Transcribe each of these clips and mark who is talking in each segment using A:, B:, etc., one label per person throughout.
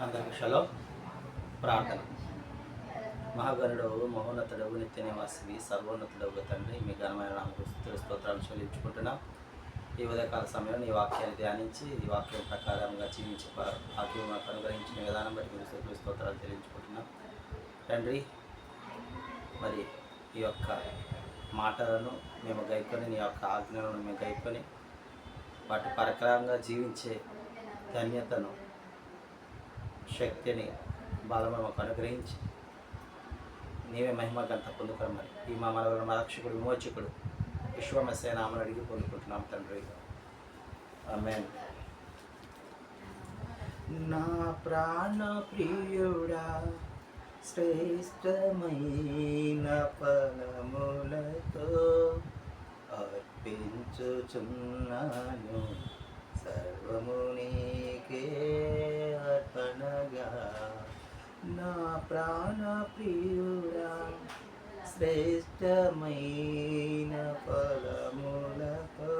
A: అందరికి షలో ప్రార్థన. మహాగణుడవు మహోన్నతుడవు నిత్య నివాసివి సర్వోన్నతుడవు తండ్రి మీ ఘనమైన నామకు స్తోత్రాలు చెల్లించుకుంటున్నాం. ఈ ఉదయకాల సమయంలో నీ వాక్యాన్ని ధ్యానించి ఈ వాక్యం ప్రకారంగా జీవించి ప- వాక్యం మాకు అనుగ్రహించిన విధానం బట్టి మీరు శుద్ధులు స్తోత్రాలు చెల్లించుకుంటున్నాం. తండ్రి మరి ఈ యొక్క మాటలను మేము గైకొని నీ యొక్క ఆజ్ఞలను మేము గైకొని వాటి ప్రకారంగా జీవించే ధన్యతను శక్తిని బలము మాకు అనుగ్రహించి నీవే మహిమ గంట పొందుకోమని ఈ మా మన రక్షకుడు విమోచకుడు విశ్వమసేనామని అడిగి పొందుకుంటున్నాం తండ్రి. ఆమేన్. నా ప్రాణ ప్రియుడా శ్రేష్టమైన ఫలములతో అర్పించుచున్నాను. సర్వము నీకే నా ప్రాణ ప్రియుడా శ్రేష్టమైన ఫలములతో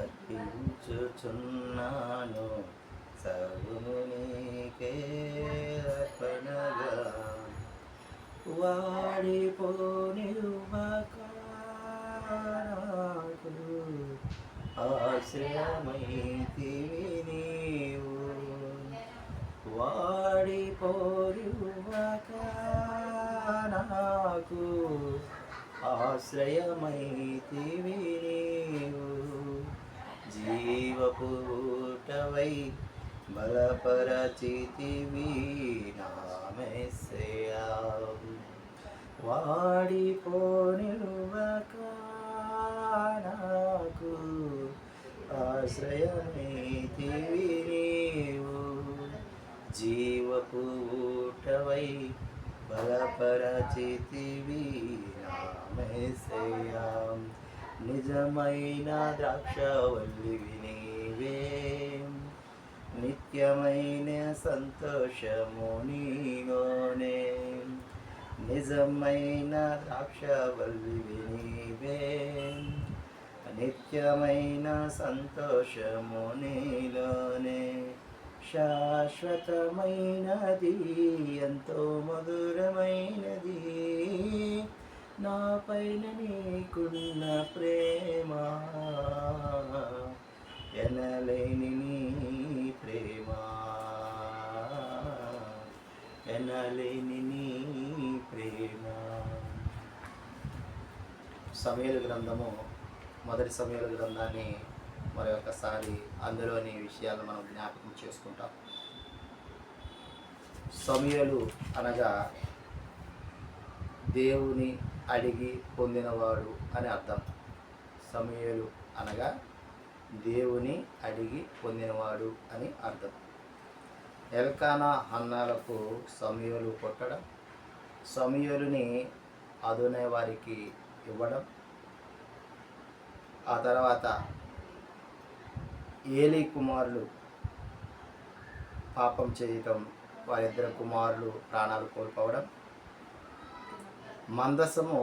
A: అర్పించుచున్నాను. సర్వము వాడిపోని అర్పణగా. వాడిపోనివ్వకాకు నీవు. వాడిపోనివ్వక నాకు ఆశ్రయమైతివి నీవు. జీవపు బలపరచితివి నామెస్సయా వాడిపోనివ్వక నాకు ఆశ్రయమైతివి జీవపు ఊటవై బలపరచితివి నామెస్సయా నిజమైన ద్రాక్షవల్లివి నీవే. నిత్యమైన సంతోషము నీలోనే. నిజమైన ద్రాక్షవల్లివి నీవే. నిత్యమైన సంతోషము నీలోనే. శాశ్వతమైనది ఎంతో మధురమైనది. నా పైన నీకున్న ప్రేమ ఎనలేని నీ ప్రేమ. ఎనలేని నీ ప్రేమ. సమయాల గ్రంథము మొదటి సమయాల గ్రంథాన్ని మరొకసారి అందులోని విషయాలు మనం జ్ఞాపకం చేసుకుంటాం. సమయలు అనగా దేవుని అడిగి పొందినవాడు అని అర్థం. సమయలు అనగా దేవుని అడిగి పొందినవాడు అని అర్థం. ఎల్కానా అన్నాలకు సమయలు కొట్టడం సమయలుని అదునే వారికి ఇవ్వడం ఆ తర్వాత ఏలి కుమారులు పాపం చేయటం వారిద్దరు కుమారులు ప్రాణాలు కోల్పోవడం. మందసము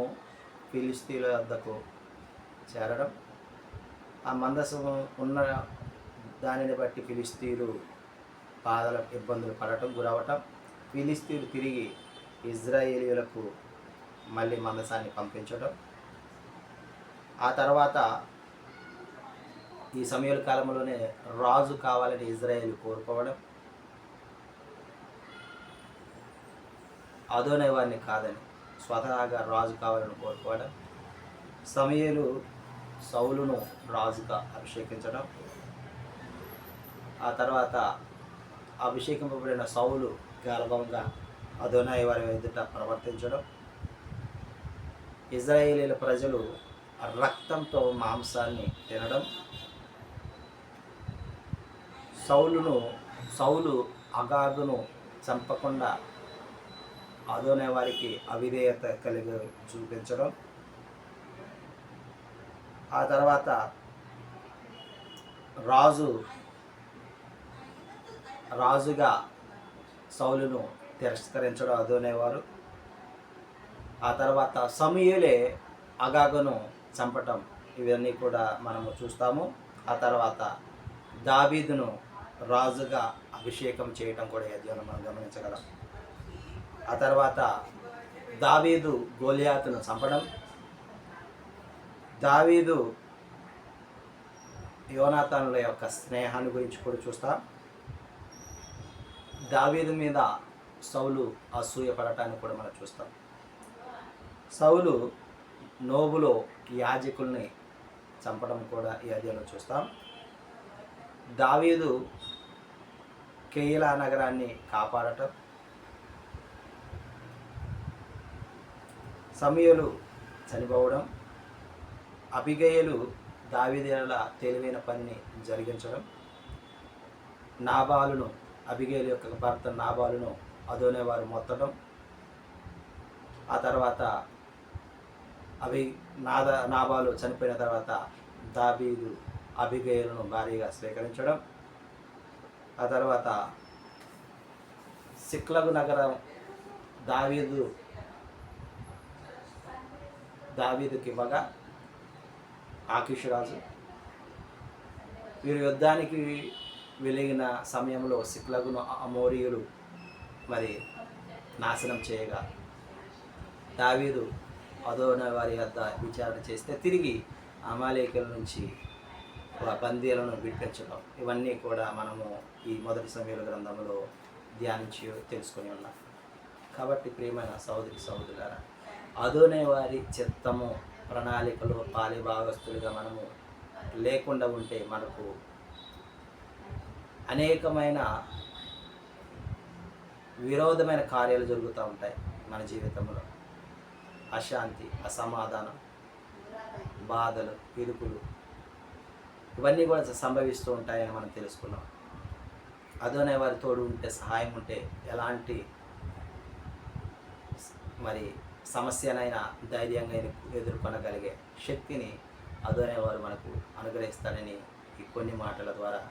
A: ఫిలిస్తీన్ల వద్దకు చేరడం. ఆ మందసము ఉన్న దానిని బట్టి ఫిలిస్తీన్లు బాధల ఇబ్బందులు పడటం గురవటం ఫిలిస్తీన్లు తిరిగి ఇజ్రాయేలీలకు మళ్ళీ మందసాన్ని పంపించడం ఆ తర్వాత ఈ సమయాల కాలంలోనే రాజు కావాలని ఇజ్రాయేల్ కోరుకోవడం అదోనే వారిని కాదని స్వతహాగా రాజు కావాలని కోరుకోవడం సమయలు సౌలును రాజుగా అభిషేకించడం ఆ తర్వాత అభిషేకింపబడిన సౌలు గర్భంగా అదోనాయి వారి ఎదుట ప్రవర్తించడం. ఇజ్రాయేలీల ప్రజలు రక్తంతో మాంసాన్ని తినడం సౌలును సౌలు అగాగును చంపకుండా అదోనే వారికి అవిధేయత కలిగి చూపించడం. ఆ తర్వాత రాజు రాజుగా సౌలును తిరస్కరించడం అదోనేవారు ఆ తర్వాత సమయలే అగాగును చంపటం ఇవన్నీ కూడా మనము చూస్తాము. ఆ తర్వాత దావీదును రాజుగా అభిషేకం చేయటం కూడా ఈ మనం గమనించగలం. ఆ తర్వాత దావీదు గోలియాతును చంపడం. దావీదు యోనాతానుల యొక్క స్నేహాన్ని గురించి కూడా చూస్తాం. దావీదు మీద సౌలు అసూయపడటాన్ని కూడా మనం చూస్తాం. సౌలు నోబులో యాజకుల్ని చంపడం కూడా ఈ అధ్యాయంలో చూస్తాం. దావీదు కేయిలా నగరాన్ని కాపాడటం. సమయలు చనిపోవడం అభిగయలు దావీదేల తెలివైన పనిని జరిగించడం నాబాలును అభిగేలు యొక్క భర్త నాబాలును అదోనే వారు మొత్తడం ఆ తర్వాత అభి నాద నాబాలు చనిపోయిన తర్వాత దాబీదు అభిగయలను భారీగా స్వీకరించడం ఆ తర్వాత సిక్లగు నగరం దావీదు దావీదుకి ఇవ్వగా ఆకిష్ రాజు వీరు యుద్ధానికి వెలిగిన సమయంలో సిక్లగును అమోరియులు మరి నాశనం చేయగా దావీదు అదోన వారి వద్ద విచారణ చేస్తే తిరిగి అమాలేకుల నుంచి బందీలను విడిపించడం ఇవన్నీ కూడా మనము ఈ మొదటి సమయాల గ్రంథంలో ధ్యానించి తెలుసుకొని ఉన్నాం. కాబట్టి ప్రియమైన సహోదరి సహోదరులారా అదోనే వారి చిత్తము ప్రణాళికలో పాలిభాగస్తులుగా మనము లేకుండా ఉంటే మనకు అనేకమైన విరోధమైన కార్యాలు జరుగుతూ ఉంటాయి మన జీవితంలో. అశాంతి అసమాధానం బాధలు ఇరుకులు ఇవన్నీ కూడా సంభవిస్తూ ఉంటాయని మనం తెలుసుకున్నాం. అదోనే వారి తోడు ఉంటే సహాయం ఉంటే ఎలాంటి మరి సమస్యనైనా ధైర్యంగా ఎదుర్కొనగలిగే శక్తిని అదోనే వారు మనకు అనుగ్రహిస్తారని ఈ కొన్ని మాటల ద్వారా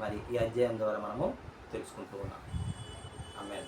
A: మరి ఈ అధ్యాయం ద్వారా మనము తెలుసుకుంటూ ఉన్నాం. ఆమె